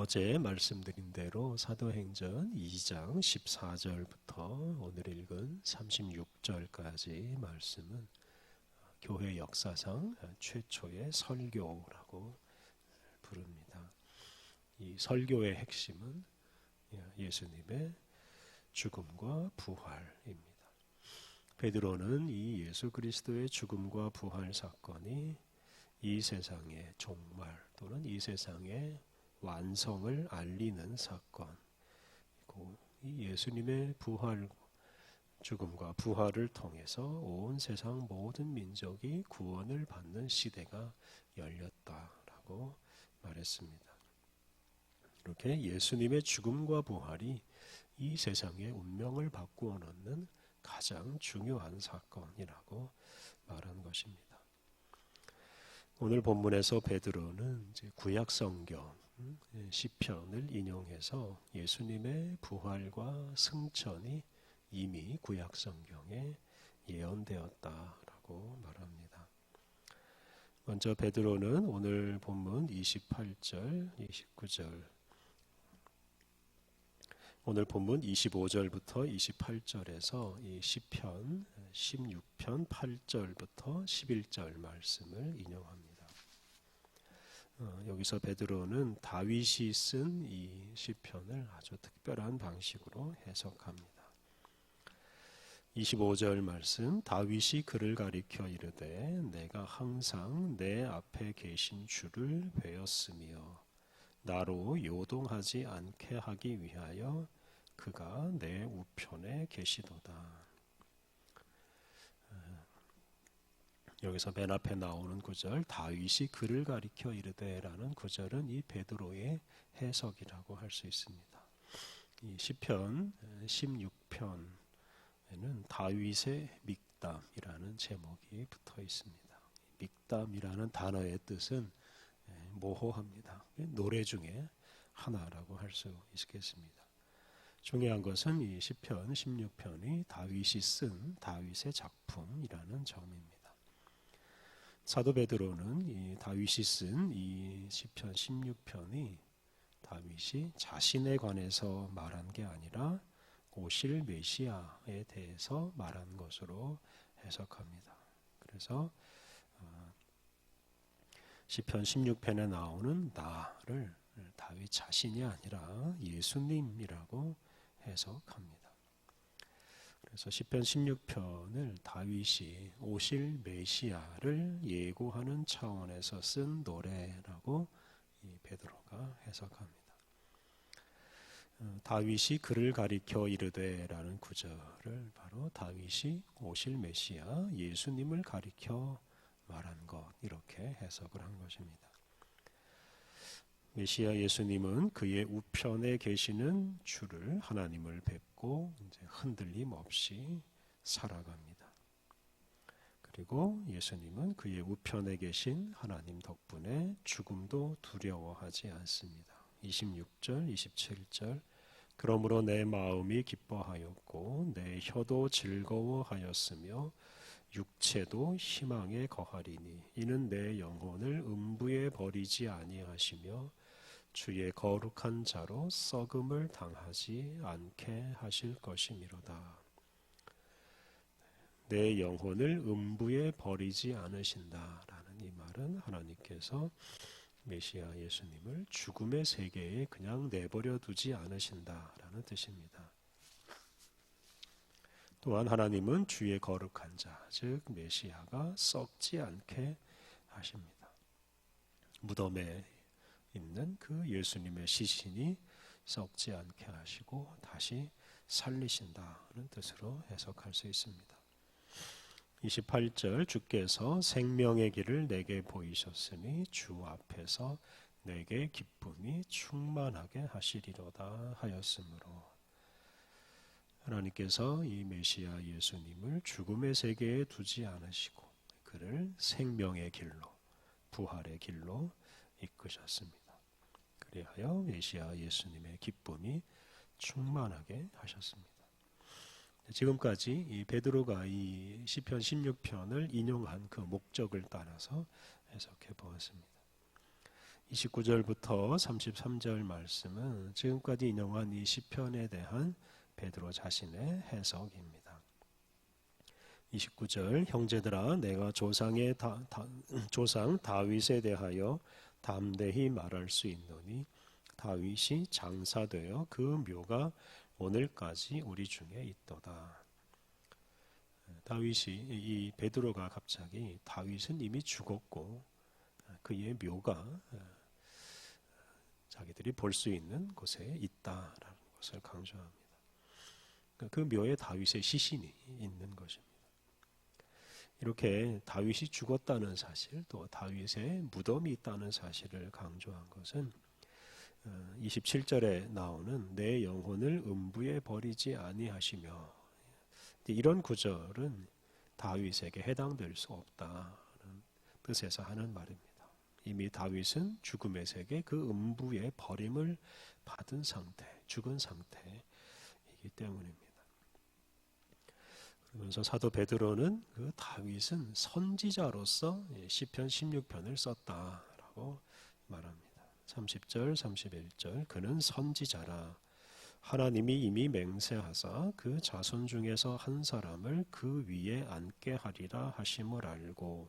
어제 말씀드린 대로 사도행전 2장 14절부터 오늘 읽은 36절까지 말씀은 교회 역사상 최초의 설교라고 부릅니다. 이 설교의 핵심은 예수님의 죽음과 부활입니다. 베드로는 이 예수 그리스도의 죽음과 부활 사건이 이 세상의 종말 또는 이 세상의 완성을 알리는 사건이고 이 예수님의 부활 죽음과 부활을 통해서 온 세상 모든 민족이 구원을 받는 시대가 열렸다라고 말했습니다. 이렇게 예수님의 죽음과 부활이 이 세상의 운명을 바꾸어 놓는 가장 중요한 사건이라고 말한 것입니다. 오늘 본문에서 베드로는 구약 성경 음, 시편을 인용해서 예수님의 부활과 승천이 이미 구약 성경에 예언되었다라고 말합니다. 먼저 베드로는 오늘 본문 28절, 29절 오늘 본문 25절부터 28절에서 이 시편 16편 8절부터 11절 말씀을 인용합니다. 어, 여기서 베드로는 다윗이 쓴 이 시편을 아주 특별한 방식으로 해석합니다. 25절 말씀 다윗이 그를 가리켜 이르되 내가 항상 내 앞에 계신 주를 배웠으며 나로 요동하지 않게 하기 위하여 그가 내 우편에 계시도다. 여기서 맨 앞에 나오는 구절 다윗이 그를 가리켜 이르되라는 구절은 이 베드로의 해석이라고 할 수 있습니다. 이 시편 16편에는 다윗의 믹담이라는 제목이 붙어 있습니다. 믹담이라는 단어의 뜻은 모호합니다. 노래 중에 하나라고 할 수 있겠습니다. 중요한 것은 이 시편 16편이 다윗이 쓴 다윗의 작품이라는 점입니다. 사도 베드로는 이 다윗이 쓴 이 시편 16편이 다윗이 자신에 관해서 말한 게 아니라 오실 메시아에 대해서 말한 것으로 해석합니다. 그래서 어, 시편 16편에 나오는 나를 다윗 자신이 아니라 예수님이라고 해석합니다. 그래서 시편 16편을 다윗이 오실 메시아를 예고하는 차원에서 쓴 노래라고 이 베드로가 해석합니다. 어, 다윗이 그를 가리켜 이르되라는 구절을 바로 다윗이 오실 메시아 예수님을 가리켜 말한 것 이렇게 해석을 한 것입니다. 메시아 예수님은 그의 우편에 계시는 주를 하나님을 뵙고 흔들림 없이 살아갑니다. 그리고 예수님은 그의 우편에 계신 하나님 덕분에 죽음도 두려워하지 않습니다. 26절, 27절 그러므로 내 마음이 기뻐하였고 내 혀도 즐거워하였으며 육체도 희망에 거하리니 이는 내 영혼을 음부에 버리지 아니하시며 주의 거룩한 자로 썩음을 당하지 않게 하실 것이미로다. 내 영혼을 음부에 버리지 않으신다라는 이 말은 하나님께서 메시아 예수님을 죽음의 세계에 그냥 내버려 두지 않으신다라는 뜻입니다. 또한 하나님은 주의 거룩한 자, 즉 메시아가 썩지 않게 하십니다. 무덤에 있는 그 예수님의 시신이 썩지 않게 하시고 다시 살리신다는 뜻으로 해석할 수 있습니다. 28절 주께서 생명의 길을 내게 보이셨으니 주 앞에서 내게 기쁨이 충만하게 하시리로다 하였으므로 하나님께서 이 메시아 예수님을 죽음의 세계에 두지 않으시고 그를 생명의 길로 부활의 길로 이끄셨습니다. 그리하여 메시아 예수님의 기쁨이 충만하게 하셨습니다. 지금까지 이 베드로가 이 시편 16편을 인용한 그 목적을 따라서 해석해 보았습니다. 29절부터 33절 말씀은 지금까지 인용한 이 시편에 대한 베드로 자신의 해석입니다. 29절 형제들아 내가 조상의 다, 다, 조상 다윗에 대하여 담대히 말할 수 있노니 다윗이 장사되어 그 묘가 오늘까지 우리 중에 있도다. 다윗이 이 베드로가 갑자기 다윗은 이미 죽었고 그의 묘가 자기들이 볼 수 있는 곳에 있다라는 것을 강조합니다. 그 묘에 다윗의 시신이 있는 것입니다. 이렇게 다윗이 죽었다는 사실, 또 다윗의 무덤이 있다는 사실을 강조한 것은 27절에 어, 나오는 내 영혼을 음부에 버리지 아니하시며 이런 구절은 다윗에게 해당될 수 없다는 뜻에서 하는 말입니다. 이미 다윗은 죽음의 세계 그 음부의 버림을 받은 상태, 죽은 상태이기 때문입니다. 그러면서 사도 베드로는 그 다윗은 선지자로서 시편 16편을 썼다라고 말합니다. 30절, 31절 그는 선지자라 하나님이 이미 맹세하사 그 자손 중에서 한 사람을 그 위에 앉게 하리라 하심을 알고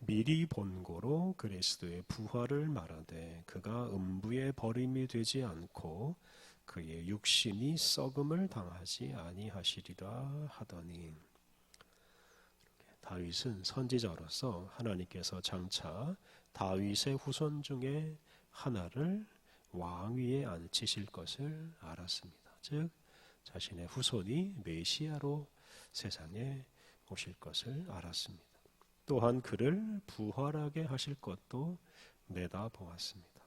미리 본고로 그리스도의 부활을 말하되 그가 음부에 버림이 되지 않고 그의 육신이 썩음을 당하지 아니하시리라 하더니 다윗은 선지자로서 하나님께서 장차 다윗의 후손 중에 하나를 왕 위에 앉히실 것을 알았습니다. 즉 자신의 후손이 메시아로 세상에 오실 것을 알았습니다. 또한 그를 부활하게 하실 것도 내다보았습니다.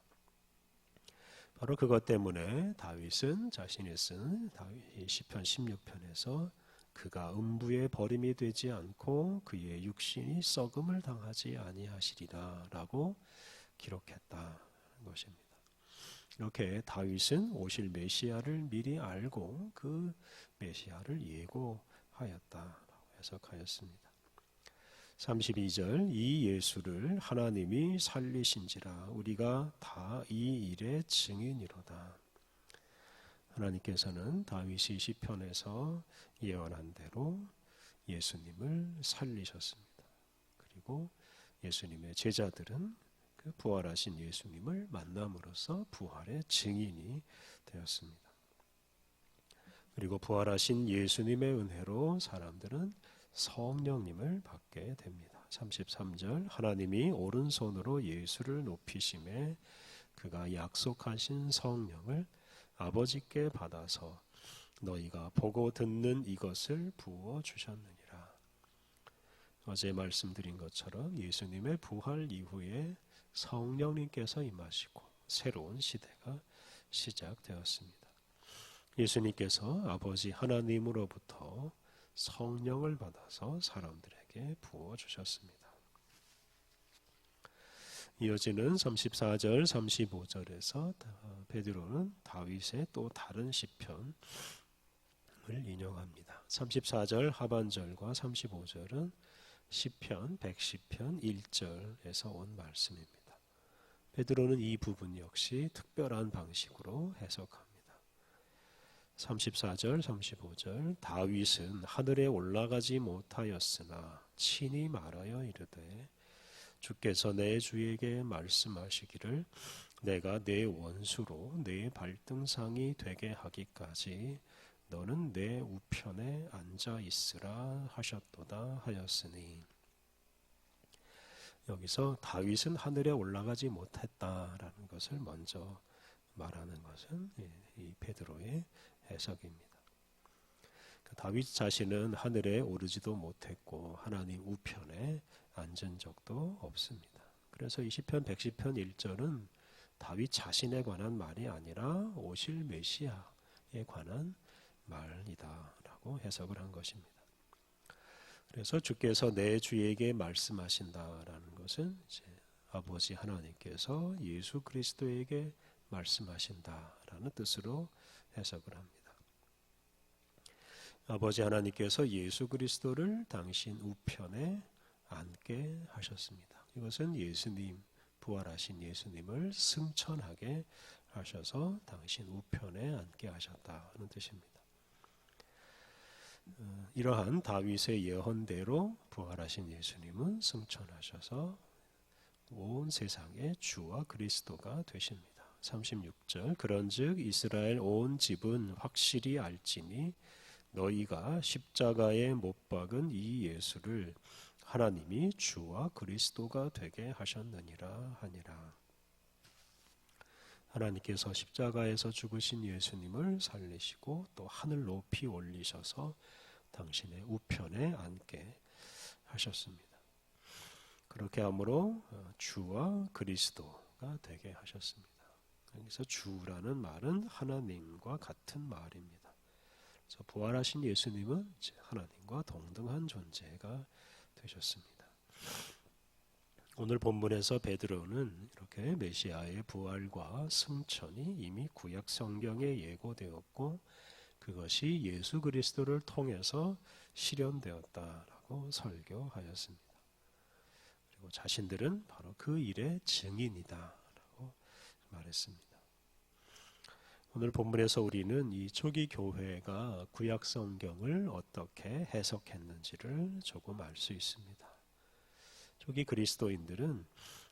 바로 그것 때문에 다윗은 자신이 쓴 시편 16편에서 그가 음부에 버림이 되지 않고 그의 육신이 썩음을 당하지 아니하시리라라고 기록했다 것입니다. 이렇게 다윗은 오실 메시아를 미리 알고 그 메시아를 예고하였다라고 해석하였습니다. 32절 이 예수를 하나님이 살리신지라 우리가 다 이 일의 증인이로다. 하나님께서는 다윗이 시편에서 예언한 대로 예수님을 살리셨습니다. 그리고 예수님의 제자들은 그 부활하신 예수님을 만남으로써 부활의 증인이 되었습니다. 그리고 부활하신 예수님의 은혜로 사람들은 성령님을 받게 됩니다. 33절 하나님이 오른손으로 예수를 높이심에 그가 약속하신 성령을 아버지께 받아서 너희가 보고 듣는 이것을 부어 주셨느니라. 어제 말씀드린 것처럼 예수님의 부활 이후에 성령님께서 임하시고 새로운 시대가 시작되었습니다. 예수님께서 아버지 하나님으로부터 성령을 받아서 사람들에게 부어 주셨습니다. 이어지는 34절, 35절에서 베드로는 다윗의 또 다른 시편을 인용합니다. 34절 하반절과 35절은 시편 110편 1절에서 온 말씀입니다. 베드로는 이 부분 역시 특별한 방식으로 해석합니다. 34절, 35절 다윗은 하늘에 올라가지 못하였으나 친히 말하여 이르되 주께서 내 주에게 말씀하시기를 내가 내 원수로 내 발등상이 되게 하기까지 너는 내 우편에 앉아 있으라 하셨도다 하였으니. 여기서 다윗은 하늘에 올라가지 못했다라는 것을 먼저 말하는 것은 이 베드로의 해석입니다. 그 다윗 자신은 하늘에 오르지도 못했고 하나님 우편에 앉은 적도 없습니다. 그래서 20편 110편 1절은 다윗 자신에 관한 말이 아니라 오실 메시아에 관한 말이다라고 해석을 한 것입니다. 그래서 주께서 내 주에게 말씀하신다라는 것은 아버지 하나님께서 예수 그리스도에게 말씀하신다라는 뜻으로 해석을 합니다. 아버지 하나님께서 예수 그리스도를 당신 우편에 앉게 하셨습니다. 이것은 예수님 부활하신 예수님을 승천하게 하셔서 당신 우편에 앉게 하셨다는 뜻입니다. 어, 이러한 다윗의 예언대로 부활하신 예수님은 승천하셔서 온 세상의 주와 그리스도가 되십니다. 36절 그런즉 이스라엘 온 집은 확실히 알지니 너희가 십자가에 못 박은 이 예수를 하나님이 주와 그리스도가 되게 하셨느니라 하니라. 하나님께서 십자가에서 죽으신 예수님을 살리시고 또 하늘 높이 올리셔서 당신의 우편에 앉게 하셨습니다. 그렇게 함으로 어, 주와 그리스도가 되게 하셨습니다. 여기서 주라는 말은 하나님과 같은 말입니다. 그래서 부활하신 예수님은 하나님과 동등한 존재가 되셨습니다. 오늘 본문에서 베드로는 이렇게 메시아의 부활과 승천이 이미 구약 성경에 예고되었고 그것이 예수 그리스도를 통해서 실현되었다라고 설교하였습니다. 그리고 자신들은 바로 그 일의 증인이다라고 말했습니다. 오늘 본문에서 우리는 이 초기 교회가 구약 성경을 어떻게 해석했는지를 조금 알 수 있습니다. 초기 그리스도인들은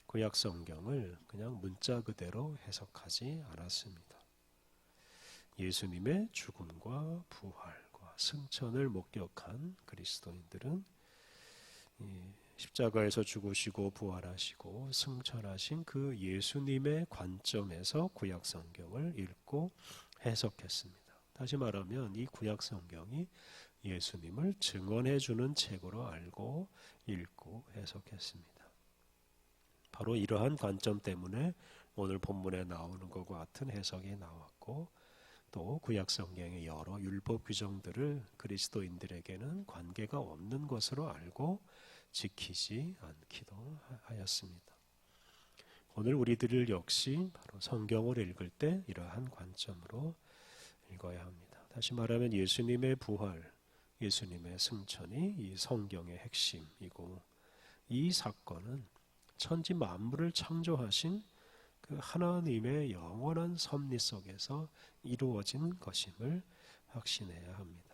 구약 성경을 그냥 문자 그대로 해석하지 않았습니다. 예수님의 죽음과 부활과 승천을 목격한 그리스도인들은 십자가에서 죽으시고 부활하시고 승천하신 그 예수님의 관점에서 구약 성경을 읽고 해석했습니다. 다시 말하면 이 구약 성경이 예수님을 증언해 주는 책으로 알고 읽고 해석했습니다. 바로 이러한 관점 때문에 오늘 본문에 나오는 것과 같은 해석이 나왔고 또 구약 성경의 여러 율법 규정들을 그리스도인들에게는 관계가 없는 것으로 알고 지키지 않기도 하였습니다. 오늘 우리들 역시 바로 성경을 읽을 때 이러한 관점으로 읽어야 합니다. 다시 말하면 예수님의 부활, 예수님의 승천이 이 성경의 핵심이고 이 사건은 천지 만물을 창조하신 그 하나님의 영원한 섭리 속에서 이루어진 것임을 확신해야 합니다.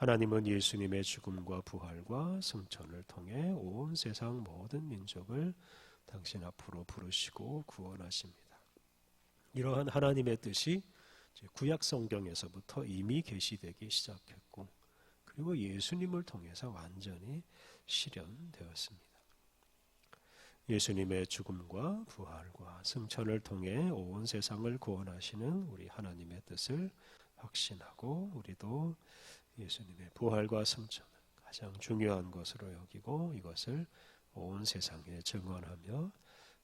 하나님은 예수님의 죽음과 부활과 승천을 통해 온 세상 모든 민족을 당신 앞으로 부르시고 구원하십니다. 이러한 하나님의 뜻이 구약 성경에서부터 이미 계시되기 시작했고 그리고 예수님을 통해서 완전히 실현되었습니다. 예수님의 죽음과 부활과 승천을 통해 온 세상을 구원하시는 우리 하나님의 뜻을 확신하고 우리도 예수님의 부활과 승천을 가장 중요한 것으로 여기고 이것을 온 세상에 증언하며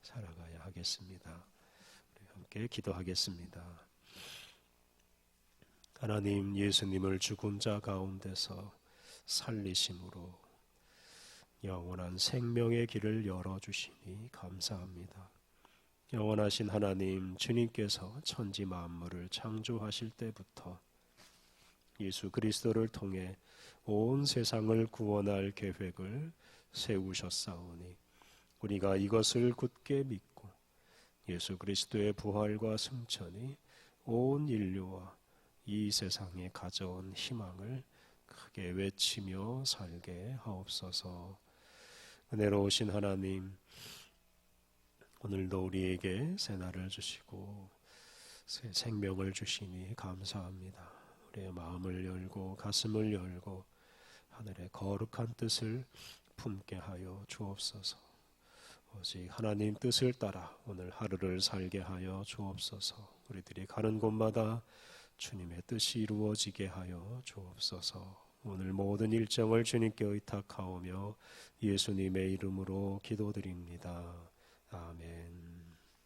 살아가야 하겠습니다. 우리 함께 기도하겠습니다. 하나님 예수님을 죽은 자 가운데서 살리심으로 영원한 생명의 길을 열어주시니 감사합니다. 영원하신 하나님 주님께서 천지 만물을 창조하실 때부터 예수 그리스도를 통해 온 세상을 구원할 계획을 세우셨사오니 우리가 이것을 굳게 믿고 예수 그리스도의 부활과 승천이 온 인류와 이 세상에 가져온 희망을 크게 외치며 살게 하옵소서. 은혜로우신 하나님, 오늘도 우리에게 새 날을 주시고 새 생명을 주시니 감사합니다. 우리의 마음을 열고 가슴을 열고 하늘의 거룩한 뜻을 품게 하여 주옵소서. 오직 하나님 뜻을 따라 오늘 하루를 살게 하여 주옵소서. 우리들이 가는 곳마다 주님의 뜻이 이루어지게 하여 주옵소서. 오늘 모든 일정을 주님께 의탁하오며 예수님의 이름으로 기도드립니다. 아멘.